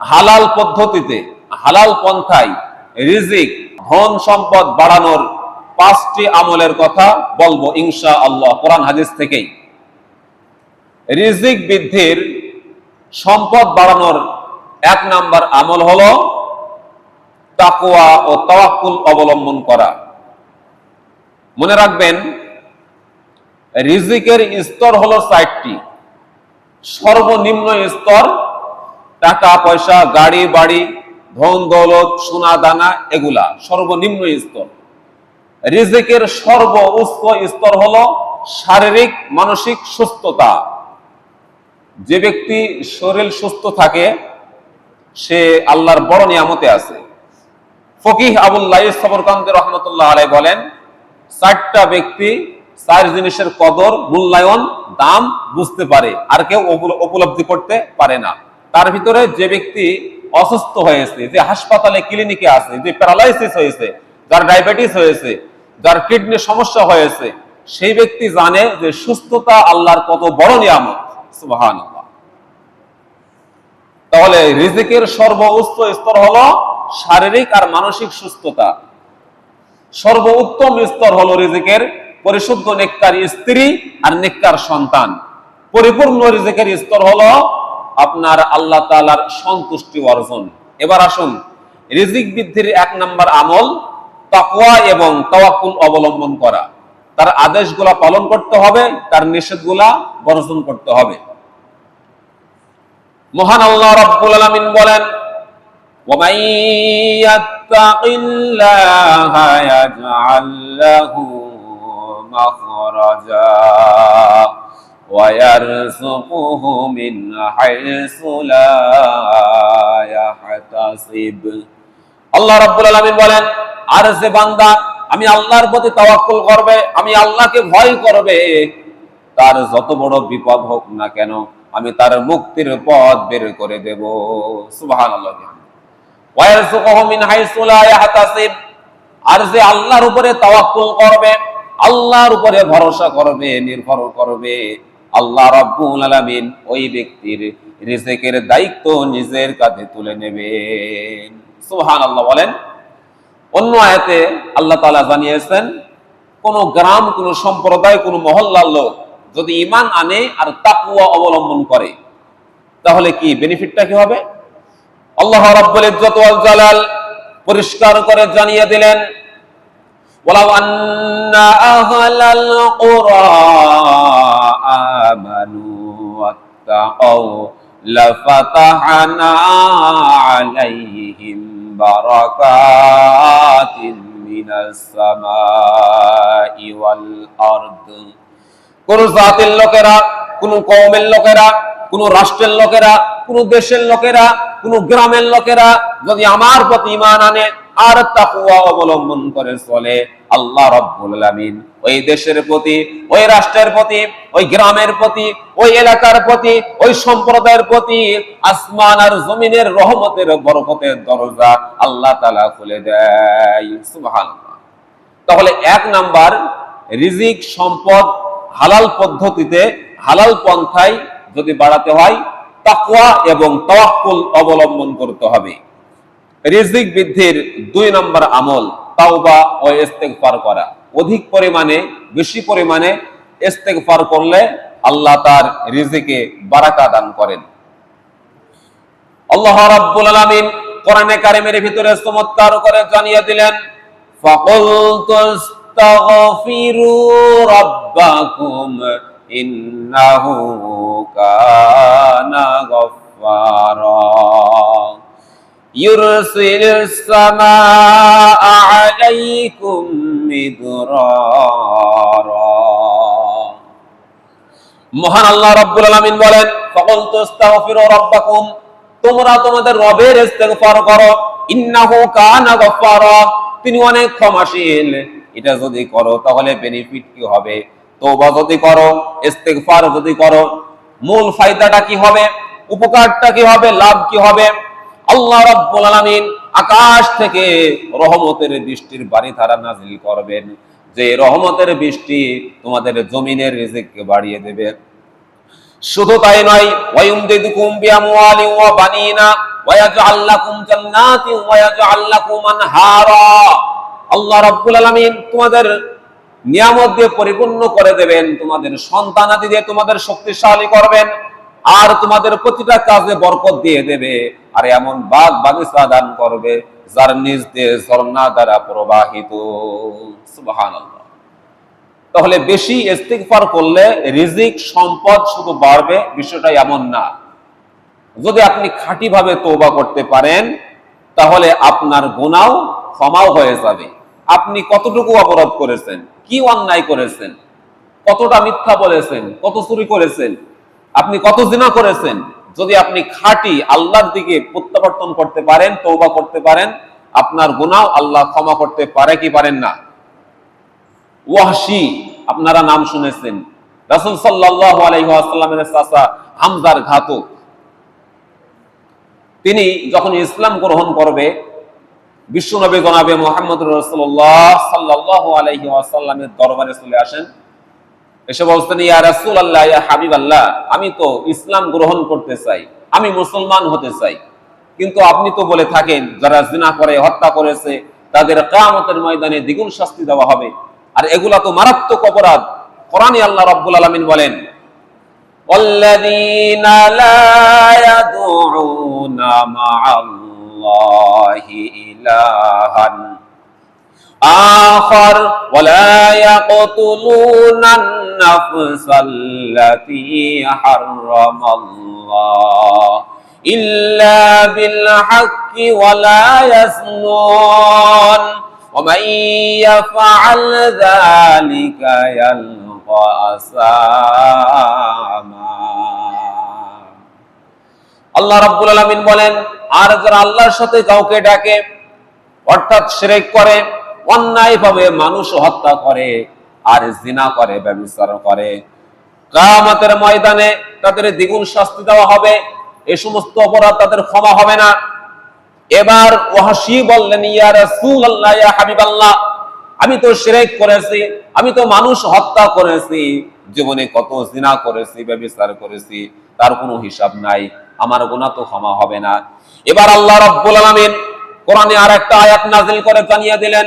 হালাল পদ্ধতিতে, হালাল পন্থায় রিজিক, ধন সম্পদ বাড়ানোর পাঁচটি আমলের কথা বলব ইনশা আল্লাহ কোরআন হাদিস থেকেই। রিজিক বৃদ্ধির সম্পদ বাড়ানোর এক নাম্বার আমল হলো তাকুয়া ও তাওয়াক্কুল অবলম্বন করা। মনে রাখবেন, রিজিকের স্তর হলো চারটি সর্বনিম্ন স্তর টাকা পয়সা গাড়ি বাড়ি ধন দৌলত সোনা দানা এগুলা সর্বনিম্ন স্তর। রিজিকের সর্ব উচ্চ স্তর হলো শারীরিক, মানসিক সুস্থতা। যে ব্যক্তি শরীর সুস্থ থাকে, সে আল্লাহর বড় নিয়ামতে আছে। ফকিহ আবুল্লাহ সবরকান্ত রহমতুল্লাহ আলাই বলেন, চারটা ব্যক্তি চার জিনিসের কদর, মূল্যায়ন, দাম বুঝতে পারে, আর কেউ উপলব্ধি করতে পারে না। তার ভিতরে যে ব্যক্তি অসুস্থ হয়েছে, যে হাসপাতালে ক্লিনিকে আছে, যে প্যারালাইসিস হয়েছে, যার ডায়াবেটিস হয়েছে, যার কিডনি সমস্যা হয়েছে, সেই ব্যক্তি জানে যে সুস্থতা আল্লাহর কত বড় নিয়ামত। সুবাহান তাহলে রিজিকের সর্বোচ্চ স্তর হলো শারীরিক আর মানসিক সুস্থতা। সর্বোত্তম স্তর হলো রিজিকের পরিশুদ্ধ নেককার স্ত্রী আর নেককার সন্তান। পরিপূর্ণ রিজিকের স্তর হলো আপনার আল্লাহ তাআলার সন্তুষ্টি অর্জন এবার আসুন রিজিক বৃদ্ধির এক নাম্বার আমল তাকওয়া এবং তাওয়াক্কুল অবলম্বন করা তার আদেশগুলা পালন করতে হবে তার নিষেধগুলা বর্জন করতে হবে মহান আল্লাহ রাব্বুল আলামিন বলেন ومن يتق الله يجعل له مخرجا ويرزقه من حيث لا يحتسب আল্লাহ রাব্বুল আলামিন বলেন আর যে বান্দা আমি আল্লাহর প্রতি তাওয়াক্কুল করবে আমি আল্লাহকে ভয় করবে তার যত বড় বিপদ হোক না কেন আমি তার মুক্তির পথ বের করে দেব সুবহানাল্লাহ ওয়ারযুকুহু মিন হাইসু লা ইয়াহতাসিব আর যে আল্লাহর উপরে তাওয়াক্কুল করবে আল্লাহর উপরে ভরসা করবে নির্ভর করবে আল্লাহ রাব্বুল আলামিন ওই ব্যক্তির রিজিকের দায়িত্ব নিজের কাঁধে তুলে নেবেন। সুবহানাল্লাহ বলেন, অন্য আয়াতে আল্লাহ তাআলা জানিয়েছেন, কোন গ্রাম, কোন সম্প্রদায়, কোন মহল্লার লোক যদি ঈমান আনে আর তাকওয়া অবলম্বন করে, তাহলে কি বেনিফিটটা কি হবে? আল্লাহ রাব্বুল ইজ্জত ওয়াল জালাল পরিষ্কার করে জানিয়ে দিলেন, ওয়ালাউ আন্না আহলাল কুরা ওয়াত্তাকাউ লাফাতাহনা আলাইহিম বারাকাতিন মিনাস সামাই ওয়াল আরদ কোন জাতির লোকেরা, কোন কওমের লোকেরা, কোন রাষ্ট্রের লোকেরা, কোন দেশের লোকেরা, কোন গ্রামের লোকেরা যদি আমার প্রতি ইমান আনে আর তাকুয়া অবলম্বন করে চলে আল্লাহ রাব্বুল আলামিন ওই দেশের প্রতি, ওই রাষ্ট্রের প্রতি, ওই গ্রামের প্রতি, ওই এলাকার প্রতি, ওই সম্প্রদায়ের প্রতি আসমান আর জমিনের রহমতের বরকতের দরজা আল্লাহ তাআলা খুলে দেয়। সুবহানাল্লাহ। তাহলে এক নাম্বার, রিজিক সম্পদ হালাল পদ্ধতিতে, হালাল পন্থায় যদি বাড়াতে হয়, তাকওয়া এবং তাওয়াক্কুল অবলম্বন করতে হবে। রিজিক বৃদ্ধির দুই নম্বর আমল, তাওবা ও ইস্তেগফার করা। অধিক পরিমাণে, বেশি পরিমাণে ইস্তেগফার করলে আল্লাহ তার রিজিকে বারাকা দান করেন। আল্লাহ রাব্বুল আলামিন কোরআনে কারিমের ভিতরে চমৎকার করে জানিয়ে দিলেন, ফাকুলতু ইস্তাগফিরু রাব্বাকুম ইন্নাহু কানা গফফারা। يرسل السماء عليكم مدرارا মহান আল্লাহ রাব্বুল আলামিন বলেন ফাকুল তাস্তাগফিরু রাব্বাকুম তোমরা তোমাদের রবের ইস্তেগফার করো ইন্নাহু কানা গফফারা তিনি অনেক ক্ষমাশীল এটা যদি করো তাহলে বেনিফিট কি হবে তওবা যদি করো ইস্তেগফার যদি করো মূল ফায়দাটা কি হবে উপকারটা কি হবে লাভ কি হবে আল্লাহ রাব্বুল আলামিন আকাশ থেকে রহমতের বৃষ্টির বাড়ি ধারা নাজিল করবেন। যে রহমতের বৃষ্টি তোমাদের জমিনের রিজিককে বাড়িয়ে দেবে। শুধু তাই নয়, ওয়ায়ুমদিদুকুম বিআমওয়ালিন ওয়া বানিনা, ওয়ায়াজআল লাকুম জান্নাতিন ওয়ায়াজআল লাকুম আনহারা। আল্লাহ রাব্বুল আলামিন তোমাদের নিয়ামত দিয়ে পরিপূর্ণ করে দেবেন, তোমাদের সন্তানাদি দিয়ে তোমাদের শক্তিশালী করবেন। আর তোমাদের প্রতিটা কাজে বরকত দিয়ে দেবে। আর এমন বাগ বাগিচা দান করবে, যার নিজ দিয়ে ঝর্ণা দ্বারা প্রবাহিত। তাহলে বেশি ইস্তিগফার করলে রিজিক, সম্পদ শুধু বাড়বে, বিষয়টা এমন না। যদি আপনি খাঁটি ভাবে তৌবা করতে পারেন, তাহলে আপনার গুনাও ক্ষমাও হয়ে যাবে। আপনি কতটুকু অপরাধ করেছেন? কি অন্যায় করেছেন? কতটা মিথ্যা বলেছেন? কত চুরি করেছেন? আপনি কত জিনা করেছেন? যদি আপনি খাঁটি আল্লাহর দিকে প্রত্যাবর্তন করতে পারেন তৌবা করতে পারেন, আপনার গুনাও আল্লাহ ক্ষমা করতে পারে কি পারেন না? ওয়াহশি, আপনারা নাম শুনেছেন। রাসূল আলাইহি ওয়াসাল্লামের হামজার ঘাতক। তিনি যখন ইসলাম গ্রহণ করবে, বিশ্বনবী জনাবে মোহাম্মদ রসুল্লাহ সাল্লাহ আলহি আসাল্লামের দরবারে চলে আসেন। এসে বলছেন ইয়া রাসুল আল্লাহ ইয়া হাবিব আল্লাহ আমি তো ইসলাম গ্রহণ করতে চাই আমি মুসলমান হতে চাই কিন্তু আপনি তো বলে থাকেন যারা জিনা করে হত্যা করেছে তাদের কামতের ময়দানে দ্বিগুণ শাস্তি দেওয়া হবে আর এগুলা তো মারাত্মক অপরাধ কোরআনে আল্লাহ রব্বুল আলমিন বলেন والذين لا يدعون مع الله إلها آخر ولا يقتلون النفس التي حرم الله إلا بالحق ولا يزنون ومن يفعل ذلك يلقى أثاما আল্লাহ রাব্বুল আলামিন বলেন আর যারা আল্লাহর সাথে কাউকে ডাকে অর্থাৎ শিরক করে অন্যায়ভাবে মানুষ হত্যা করে আর জিনা করে ব্যবচার করে। কিয়ামতের ময়দানে তাদের দ্বিগুণ শাস্তি দেওয়া হবে এই সমস্ত অপরাধ তাদের ক্ষমা হবে না। এবার ওয়াহশি বললেন, ইয়া রাসূলুল্লাহ, ইয়া হাবিবাল্লাহ, আমি তো শিরক করেছি, আমি তো মানুষ হত্যা করেছি, জীবনে কত জিনা করেছি ব্যবচার করেছি, তার কোনো হিসাব নাই, আমার গুনাহ তো ক্ষমা হবে না। এবার আল্লাহ রাব্বুল আলামিন কোরআনে আরেকটা আয়াত নাযিল করে জানিয়ে দিলেন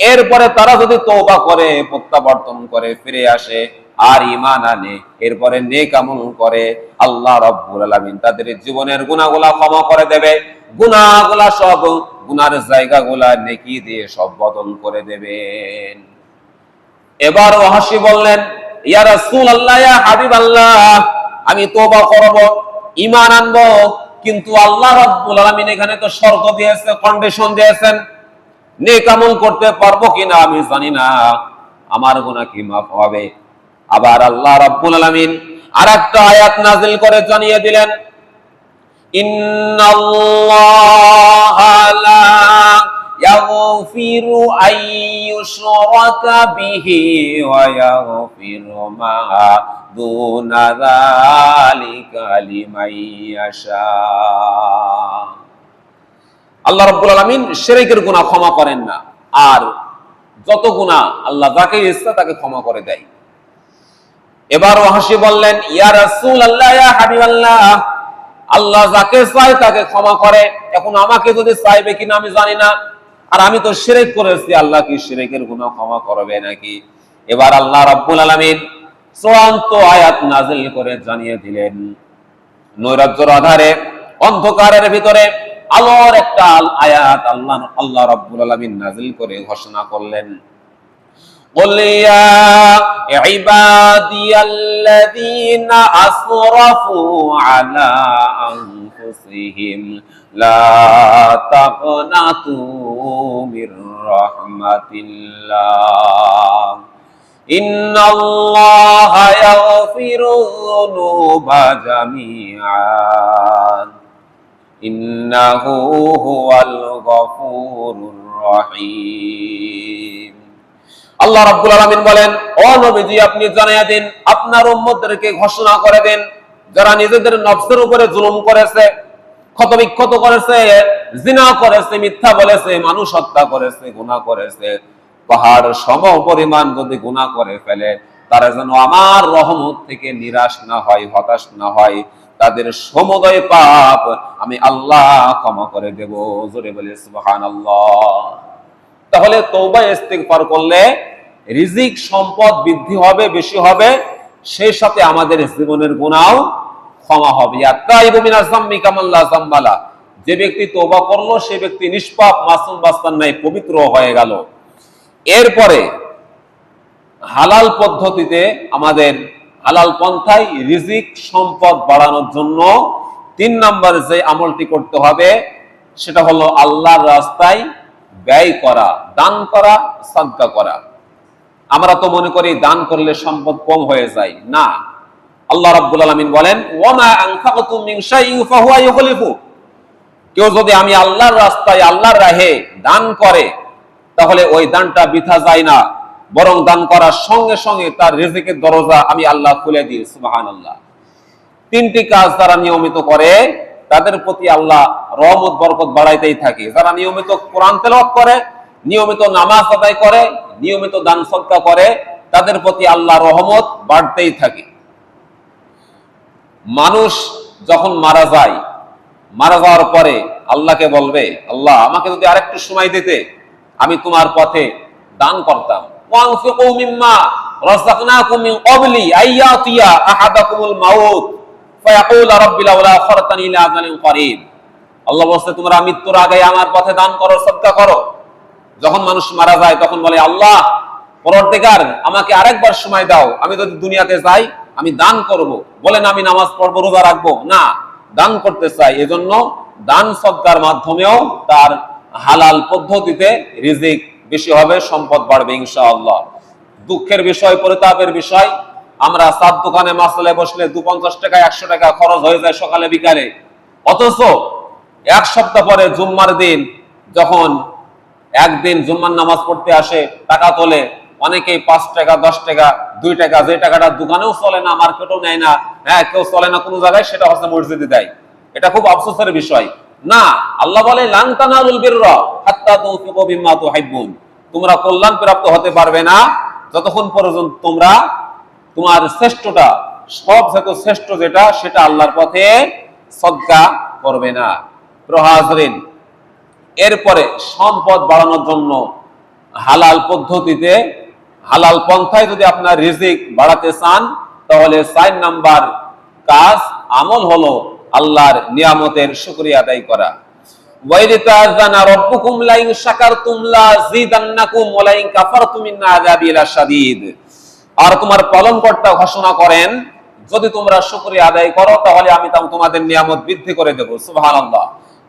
এরপরে তারা যদি তওবা করে, প্রত্যাবর্তন করে, ফিরে আসে, আর ঈমান আনে, এরপরে নেক আমল করে, আল্লাহ রাব্বুল আলামিন তাদের জীবনের গুনাহগুলা ক্ষমা করে দেবে। গুনাহগুলা সব গুনার জায়গাগুলা নেকি দিয়ে সব বদল করে দেবেন। এবার ওহাসি বললেন, ইয়া রাসূলুল্লাহ, ইয়া হাবিবাল্লাহ, আমি তওবা করব ইমান আনব, কিন্তু আল্লাহ রাব্বুল আলামিন এখানে তো শর্ত দিয়েছে কন্ডিশন দিয়েছেন। নেক আমল করতে পারব কিনা আমি জানি না। আমার গুনাহ কি মাফ হবে? আবার আল্লাহ রাব্বুল আলামিন আরেকটা আয়াত নাযিল করে জানিয়ে দিলেন, ইন্নাল্লাহা লা ইয়াগফিরু আন ইউশরাকা বিহি ওয়া ইয়াগফিরু মা দুনা যালিকা লিমান ইয়াশা। আল্লাহ রাব্বুল আলামিন শিরকের গুনাহ ক্ষমা করেন না। আর যত গুনাহ আল্লাহ যাকে ইচ্ছা তাকে ক্ষমা করে দেয়। এবার ওয়াহাসি বললেন, ইয়া রাসূল আল্লাহ ইয়া হাবিবাল্লাহ, আল্লাহ আল্লাহ যাকে চায় তাকে ক্ষমা করে। এখন আমাকে যদি চাইবে কিনা আমি জানি না। আর আমি তো শিরক করেছি, আল্লাহ কি শিরকের গুনাহ ক্ষমা করবে নাকি? এবার আল্লাহ রাব্বুল আলামিন চূড়ান্ত আয়াত নাজিল করে জানিয়ে দিলেন। নৈরাজ্যর আধারে, অন্ধকারের ভিতরে আলোর একটা আল- আয়াত আল্লাহ আল্লাহ রাব্বুল আলামিন নাজিল করে ঘোষণা করলেন قل يا عبادي الذين أسرفوا على أنفسهم لا تقنطوا من رحمة الله إن الله يغفر الذنوب جميعا আল্লাহ রাব্বুল আলামিন বলেন, ও নবীজি, আপনি জানিয়ে দিন, আপনার উম্মতদেরকে ঘোষণা করে যারা নিজেদের নফসের উপরে জুলুম করেছে করেছে, জিনা করেছে, মিথ্যা বলেছে, মানুষ হত্যা করেছে, গুনাহ করেছে, পাহাড় সম পরিমাণ যদি গুনাহ করে ফেলে, তারা যেন আমার রহমত থেকে নিরাশ না হয়, হতাশ না হয় তাদের সমুদয় পাপ আমি আল্লাহ ক্ষমা করে দেব। জোরে বলে সুবহানাল্লাহ। তাহলে তৌবা ইস্তেগফার করলে রিজিক সম্পদ বৃদ্ধি হবে, বেশি হবে, সেই সাথে আমাদের জীবনের গুণাও ক্ষমা হবে। যে ব্যক্তি তওবা করল, সে ব্যক্তি নিষ্পাপ, মাসুম বাস্তান নাই, পবিত্র হয়ে গেল। এরপরে হালাল পদ্ধতিতে আমাদের হালাল পন্থায় রিজিক সম্পদ বাড়ানোর জন্য তিন নম্বর যে আমলটি করতে হবে, সেটা হলো আল্লাহর রাস্তায় ব্যয় করা, দান করা, সাদকা করা। আমরা তো মনে করি দান করলে সম্পদ কম হয়ে যায়। না। আল্লাহ রাব্বুল আলামিন বলেন, ওয়ামা আনফাকতুম মিন শাইইন ফাহুয়া ইউখলিফু। কেউ যদি আমি আল্লাহর রাস্তায় আল্লাহর রাহে দান করে, তাহলে ওই দানটা বৃথা যায় না। বরং দান করার সঙ্গে সঙ্গে তার রিজিকের দরজা আমি আল্লাহ খুলে দিই, সুবহানাল্লাহ। তিনটি কাজ যারা নিয়মিত করে, তাদের প্রতি আল্লাহ রহমত, বরকত বাড়াইতেই থাকে। যারা নিয়মিত কোরআন তেলাওয়াত করে, নিয়মিত নামাজ আদায় করে, নিয়মিত দান সদকা করে, তাদের প্রতি আল্লাহ রহমত বাড়তেই থাকে। মানুষ যখন মারা যায়, মারা যাওয়ার পরে আল্লাহকে বলবে, আল্লাহ, আমাকে যদি আরেকটু সময় দিতে, আমি তোমার পথে দান করতাম। ওয়ানফিকু মিম্মা রাযাকনাকুম মিন ক্বাবলি আইয়াতিয়া আহাদাকুমুল মাউত ফায়াকুল রাব্বি লাউলা আখরতানি ইলা আজালিন করিব আল্লাহ বলছে, তোমরা মৃত্যুর আগে আমার পথে দান করো করো। যখন মানুষ মারা যায়, তখন বলে, আল্লাহ, পরবর্তীকার, আমাকে আরেকবার সময় দাও। আমি যদি দুনিয়াতে যাই, আমি দান করব। বলেন, আমি নামাজ পড়ব, রোজা রাখব। না, দান করতে চাই এজন্য দান সদকার মাধ্যমেও তার হালাল পদ্ধতিতে রিজিক বেশি হবে, সম্পদ বাড়বে ইনশাআল্লাহ। দুঃখের বিষয়, পরিতাপের বিষয়। আমরা সাত দোকানে মাসালে বসলে দু পঞ্চাশ টাকা, একশো টাকা খরচ হয়ে যায় সকালে, বিকালে। অথচ এক সপ্তাহ পরে জুম্মার দিন, যখন একদিন জুম্মার নামাজ পড়তে আসে, টাকা তোলে, অনেকেই পাঁচ টাকা, দশ টাকা, দুই টাকা, যে টাকাটা দোকানেও চলে না, মার্কেটেও নেয় না হ্যাঁ কেউ চলে না কোনো জায়গায়, সেটা হচ্ছে মসজিদে দেয়। এটা খুব আফসোসের বিষয়। না, আল্লাহ বলে লাংতানালুল বিররা তোমরা কল্যাণ প্রাপ্ত হতে পারবে না। যতক্ষণ পর্যন্ত তোমরা তোমার শ্রেষ্ঠটা, সব থেকে শ্রেষ্ঠ যেটা, সেটা আল্লাহর পথে সদকা করবে না। প্রহাজরিন এরপরে সম্পদ বাড়ানোর জন্য হালাল পদ্ধতিতে, হালাল পন্থায় যদি আপনার রিজিক বাড়াতে চান, তাহলে সাইন নাম্বার কাজ, আমল হলো আল্লাহর নিয়ামতের শুকরিয়া আদায় করা। আর তোমার ঘোষণা করেন, যদি তোমরা আদায় করো, তাহলে আমি তোমাদের নিয়ামত বৃদ্ধি করে দেব।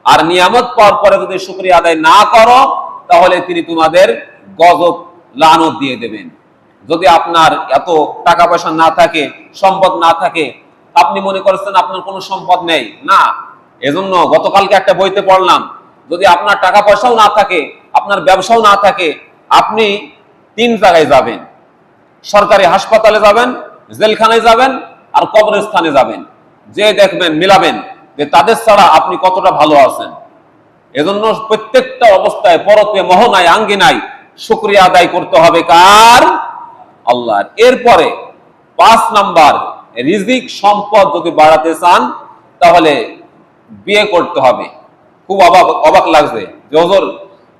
আর নিয়ামত পরে যদি আদায় না করো, তাহলে তিনি তোমাদের গজব লানত দিয়ে দেবেন। যদি আপনার এত টাকা পয়সা না থাকে, সম্পদ না থাকে, আপনি মনে করছেন আপনার কোনো সম্পদ নেই? না। এজন্য গতকালকে একটা বইতে পড়লাম, যদি আপনার টাকা পয়সাও না থাকে, আপনার ব্যবসাও না থাকে, আপনি তিন জায়গায় যাবেন। সরকারি হাসপাতালে যাবেন, জেলখানায় যাবেন আর কবরস্থানে যাবেন। যে দেখবেন, মিলাবেন যে তাদের ছাড়া আপনি কতটা ভালো আছেন। এজন্য প্রত্যেকটা অবস্থায় পরতে মোহনায় আঙ্গিনায় শুক্রিয়া আদায় করতে হবে কার? আল্লাহর। এরপরে পাঁচ নাম্বার, রিজিক সম্পদ যদি বাড়াতে চান, তাহলে বিয়ে করতে হবে। খুব অবাক অবাক লাগছে যে হজর,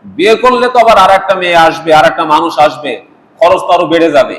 বিয়ে করলে তো আবার আর একটা মেয়ে আসবে আর একটা মানুষ আসবে, খরচ তো আরও বেড়ে যাবে।